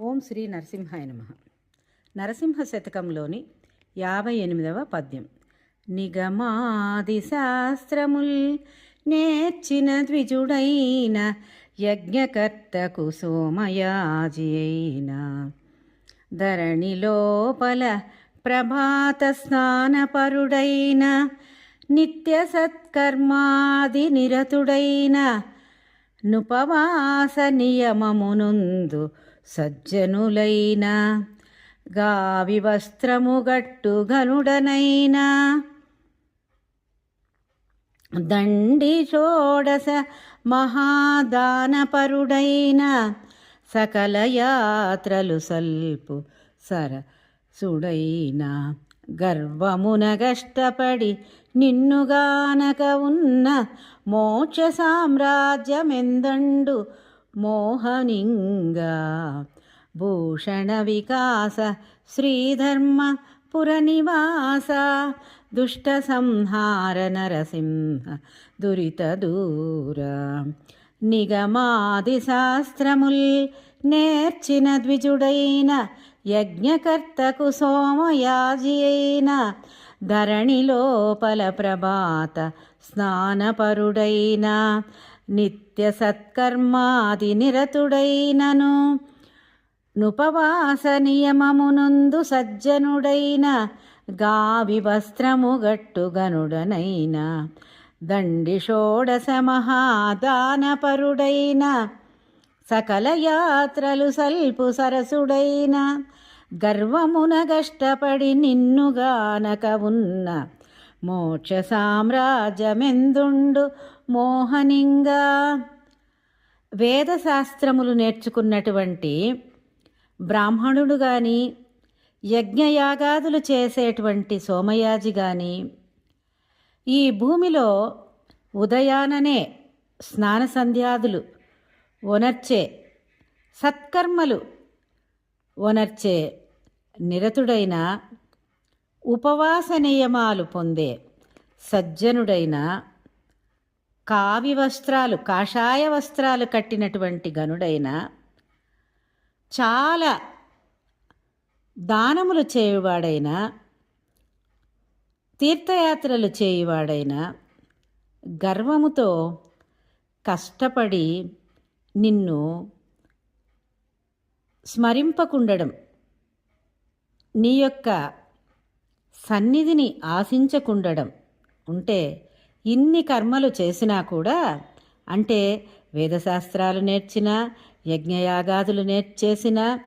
ఓం శ్రీ నరసింహాయ నమ. నరసింహ శతకంలోని యాభై ఎనిమిదవ పద్యం. నిగమాది శాస్త్రముల్ నేర్చిన ద్విజుడైన యజ్ఞకర్తకు సోమయాజి అయిన ధరణి లోపల ప్రభాత స్నానపరుడైన నిత్య సత్కర్మాది నిరతుడైన నుపవాస నియమమునుందు సజ్జనులైన గావి వస్త్రము గట్టు గనుడనైనా దండి షోడస మహాదానపరుడైన సకల యాత్రలు సల్పు సర సుడైన గర్వమున కష్టపడి నిన్నుగానక ఉన్న మోక్ష సామ్రాజ్యమెందండు మోహనింగా. భూషణ వికాస శ్రీధర్మ పురనివాస దుష్ట సంహార నరసింహ దురిత దూర. నిగమాది శాస్త్రముల్ నేర్చిన ద్విజుడైన యజ్ఞకర్తకు సోమయాజి అయిన ధరణి లోపల ప్రభాత స్నానపరుడైన నిత్య సత్కర్మాది నిరతుడైనను నుపవాస నియమమునందు సజ్జనుడైన గావి వస్త్రము గట్టుగనుడనైన దండి షోడశ మహాదానపరుడైన సకల యాత్రలు సల్పు సరసుడైన గర్వమునగష్టపడి నిన్నుగానక ఉన్న మోక్ష సామ్రాజ్యమెందుండు మోహనింగా. వేదశాస్త్రములు నేర్చుకున్నటువంటి బ్రాహ్మణుడు కానీ యజ్ఞయాగాదులు చేసేటువంటి సోమయాజి కానీ ఈ భూమిలో ఉదయాననే స్నాన సంధ్యాదులు ఒనర్చే సత్కర్మలు ఒనర్చే నిరతుడైన ఉపవాస నియమాలు పొందే సజ్జనుడైన కావి వస్త్రాలు కాషాయ వస్త్రాలు కట్టినటువంటి గనుడైన చాలా దానములు చేయువాడైన తీర్థయాత్రలు చేయువాడైన గర్వముతో కష్టపడి నిన్ను స్మరింపకుండడం. నీ యొక్క సన్నిధిని ఆశించకుండడం. ఉంటే ఇన్ని కర్మలు చేసినా కూడా అంటే వేదశాస్త్రాలు నేర్చిన యజ్ఞయాగాదులు నేర్చేసిన